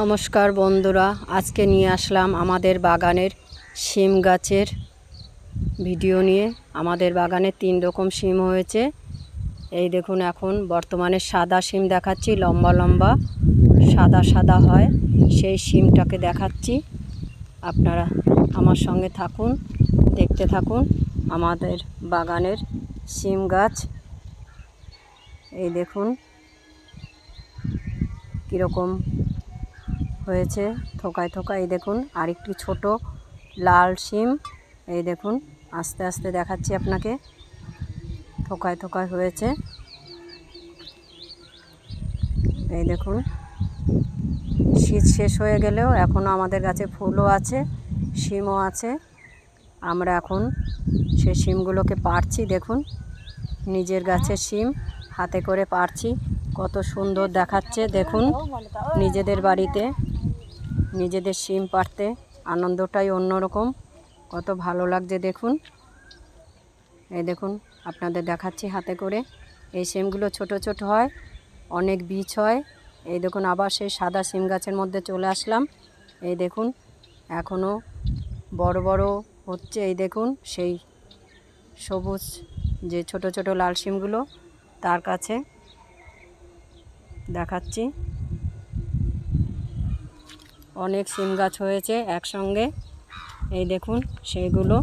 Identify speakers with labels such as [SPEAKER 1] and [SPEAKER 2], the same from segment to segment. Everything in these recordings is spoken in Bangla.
[SPEAKER 1] নমস্কার বন্ধুরা, আজকে নিয়ে আসলাম আমাদের বাগানের শিম গাছের ভিডিও নিয়ে। আমাদের বাগানে তিন রকম শিম হয়েছে। এই দেখুন এখন বর্তমানে সাদা শিম দেখাচ্ছি, লম্বা লম্বা, সাদা সাদা হয়। সেই শিমটাকে দেখাচ্ছি। আপনারা আমার সঙ্গে থাকুন, দেখতে থাকুন আমাদের বাগানের শিম গাছ। এই দেখুন কীরকম হয়েছে। থোকায় থোকায় এই দেখুন, আরেকটি ছোট লাল শিম। এই দেখুন, আস্তে আস্তে দেখাচ্ছি আপনাকে। থোকায় থোকায় হয়েছে। এই দেখুন, শীত শেষ হয়ে গেলেও এখনও আমাদের গাছে ফুলও আছে, শিমও আছে। আমরা এখন সে শিমগুলোকে পারছি দেখুন, নিজের গাছের শিম হাতে করে পারছি কত সুন্দর দেখাচ্ছে, দেখুন, নিজেদের বাড়িতে। নিজেদের শিম পাড়তে আনন্দটাই অন্যরকম। কত ভালো লাগছে দেখুন। এই দেখুন, আপনাদের দেখাচ্ছি হাতে করে। এই শিমগুলো ছোট ছোট হয়, অনেক বীজ হয়। এই দেখুন, আবার সেই সাদা শিম গাছের মধ্যে চলে আসলাম। এই দেখুন এখনও বড় বড় হচ্ছে। এই দেখুন, সেই সবুজ যে ছোট ছোট লাল শিমগুলো তার কাছে দেখাচ্ছি। অনেক সিম গাছ হয়েছে একসঙ্গে। এই দেখুন, সেইগুলো।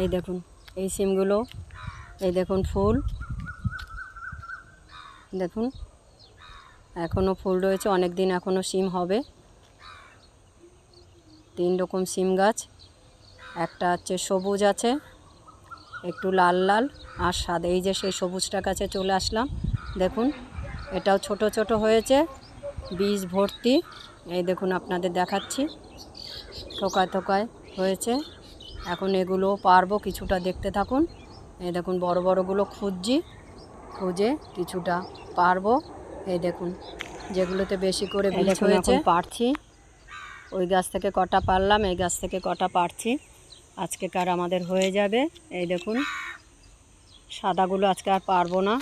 [SPEAKER 1] এই দেখুন, এই সিমগুলো। এই দেখুন, ফুল। দেখুন এখনও ফুল রয়েছে অনেক দিন এখনও সিম হবে। তিন রকম সিম গাছ, একটা হচ্ছে সবুজ আছে, একটু লাল লাল, আর সাদা, এই যে সেই সবুজটা কাছে চলে আসলাম। দেখুন, এটাও ছোট ছোট হয়েছে। বীজ ভর্তি। এই দেখুন আপনাদের দেখাচ্ছি। থোকায় থোকায় হয়েছে। এখন এগুলো পারব কিছুটা দেখতে থাকুন। এই দেখুন বড় বড়গুলো খুঁজছি। খুঁজে কিছুটা পারব। এই দেখুন যেগুলোতে বেশি করে বীজ হয়েছে। পারছি। ওই গাছ থেকে কটা পারলাম এই গাছ থেকে কটা পারছি। আজকে কার আমাদের হয়ে যাবে। এই দেখুন সাদাগুলো আজকে আর পারব না।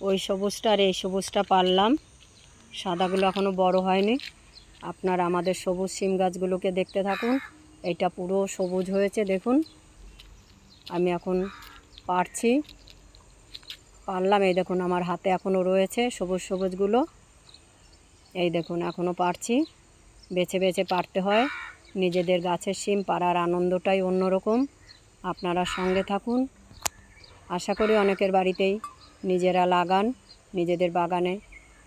[SPEAKER 1] ওই সবুজটা আর এই সবুজটা পারলাম। সাদাগুলো এখনও বড় হয়নি। আপনার আমাদের সবুজ সিম গাছগুলোকে দেখতে থাকুন। এটা পুরো সবুজ হয়েছে, দেখুন। আমি এখন পারছি। পারলাম, এই দেখুন আমার হাতে এখনও রয়েছে সবুজ সবুজগুলো। এই দেখুন এখনও পারছি। বেছে বেছে পারতে হয়। নিজেদের গাছের সিম পাড়ার আনন্দটাই অন্যরকম। আপনারা সঙ্গে থাকুন। আশা করি অনেকের বাড়িতেই নিজেরা লাগান, নিজেদের বাগানে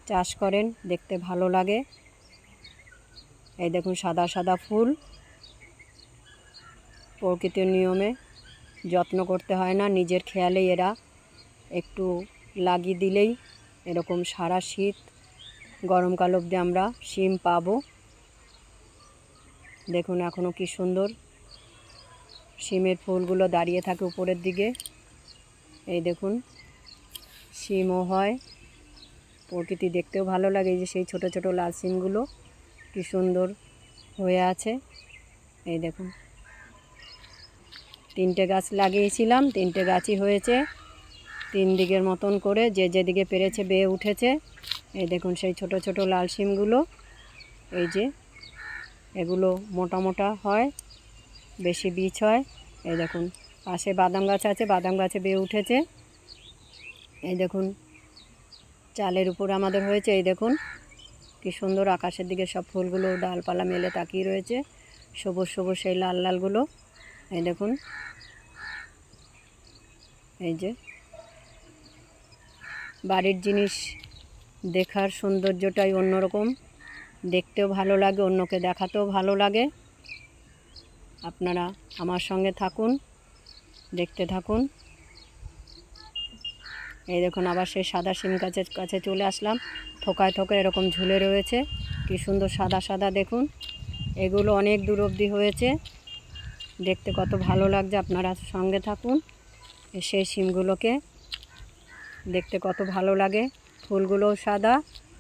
[SPEAKER 1] চাষ করেন, দেখতে ভালো লাগে। এই দেখুন সাদা সাদা ফুল। প্রকৃতির নিয়মে যত্ন করতে হয় না, নিজের খেয়ালে এরা একটু লাগিয়ে দিলেই এরকম সারা শীত, গরমকাল অবধি আমরা শিম পাব। দেখুন এখনও কি সুন্দর শিমের ফুলগুলো দাঁড়িয়ে থাকে উপরের দিকে। এই দেখুন, শিমও হয়। প্রকৃতি দেখতেও ভালো লাগে যে সেই ছোট ছোট লাল সিমগুলো কি সুন্দর হয়ে আছে। এই দেখুন। তিনটে গাছ লাগিয়েছিলাম, তিনটে গাছই হয়েছে। তিন দিকের মতন করে যে যেদিকে পেরেছে বেয়ে উঠেছে। এই দেখুন সেই ছোট ছোট লাল সিমগুলো এই যে এগুলো মোটা মোটা হয়, বেশি বীজ হয়। এই দেখুন, পাশে বাদাম গাছ আছে, বাদাম গাছে বেয়ে উঠেছে। এই দেখুন চালের উপর আমাদের হয়েছে, এই দেখুন। কি সুন্দর আকাশের দিকে সব ফুলগুলো, ডালপালা মেলে তাকিয়ে রয়েছে। সবুজ সবুজ সেই লাল, লালগুলো। এই দেখুন। এই যে। বাড়ির জিনিস দেখার সৌন্দর্যটাই অন্যরকম। দেখতেও ভালো লাগে, অন্যকে দেখাতেও ভালো লাগে। আপনারা আমার সঙ্গে থাকুন, দেখতে থাকুন। এই দেখুন, আবার সেই সাদা সিম গাছের কাছে চলে আসলাম। থোকায় থোকায় এরকম ঝুলে রয়েছে। কি সুন্দর সাদা সাদা দেখুন। এগুলো অনেক দূর অবধি হয়েছে। দেখতে কত ভালো লাগছে, আপনারা সঙ্গে থাকুন। সেই সিমগুলোকে দেখতে কত ভালো লাগে। ফুলগুলোও সাদা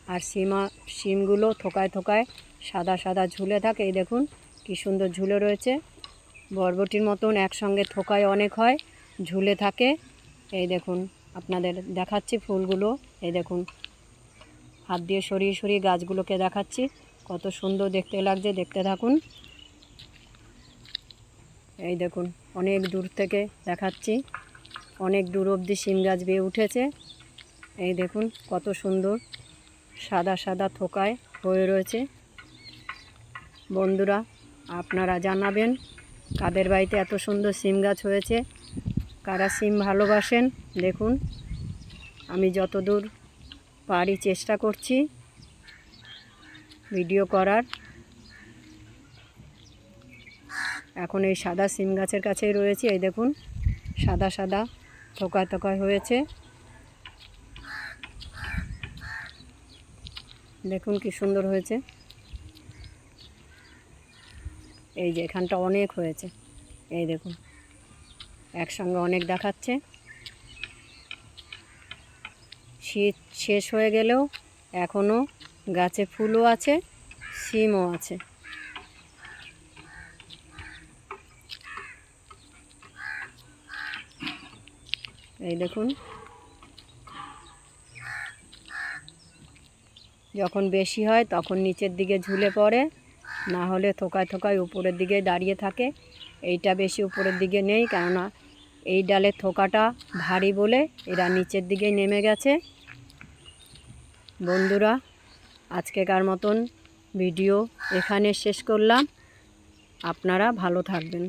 [SPEAKER 1] আর সিমা সিমগুলো থোকায় থোকায় সাদা সাদা ঝুলে থাকে। এই দেখুন, কি সুন্দর ঝুলে রয়েছে। বরবটির মতন একসঙ্গে থোকায় অনেক হয়, ঝুলে থাকে। এই দেখুন আপনাদের দেখাচ্ছি ফুলগুলো। এই দেখুন, হাত দিয়ে সরিয়ে সরিয়ে গাছগুলোকে দেখাচ্ছি। কত সুন্দর দেখতে লাগছে, দেখতে থাকুন। এই দেখুন, অনেক দূর থেকে দেখাচ্ছি। অনেক দূর অবধি সিম গাছ বেয়ে উঠেছে। এই দেখুন, কত সুন্দর সাদা সাদা থোকায় হয়ে রয়েছে। বন্ধুরা, আপনারা জানাবেন কাদের বাড়িতে এত সুন্দর সিম গাছ হয়েছে। কারা সিম ভালোবাসেন, দেখুন। আমি যতদূর পারি চেষ্টা করছি ভিডিও করার। এখন এই সাদা সিম গাছের কাছেই রয়েছে, এই দেখুন, সাদা সাদা থোকায় থোকায় হয়েছে। দেখুন কি সুন্দর হয়েছে। এই যে এখানটা অনেক হয়েছে, এই দেখুন। একসঙ্গে অনেক দেখাচ্ছে। শীত শেষ হয়ে গেলেও এখনও গাছে ফুলও আছে সিমও আছে। এই দেখুন। যখন বেশি হয় তখন নিচের দিকে ঝুলে পড়ে, না হলে থোকায় থোকায় উপরের দিকে দাঁড়িয়ে থাকে। এইটা বেশি উপরের দিকে নেই, কেননা এই ডালের থোকাটা ভারী বলে এরা নিচের দিকেই নেমে গেছে। বন্ধুরা, আজকেকার মতন ভিডিও এখানে শেষ করলাম। আপনারা ভালো থাকবেন।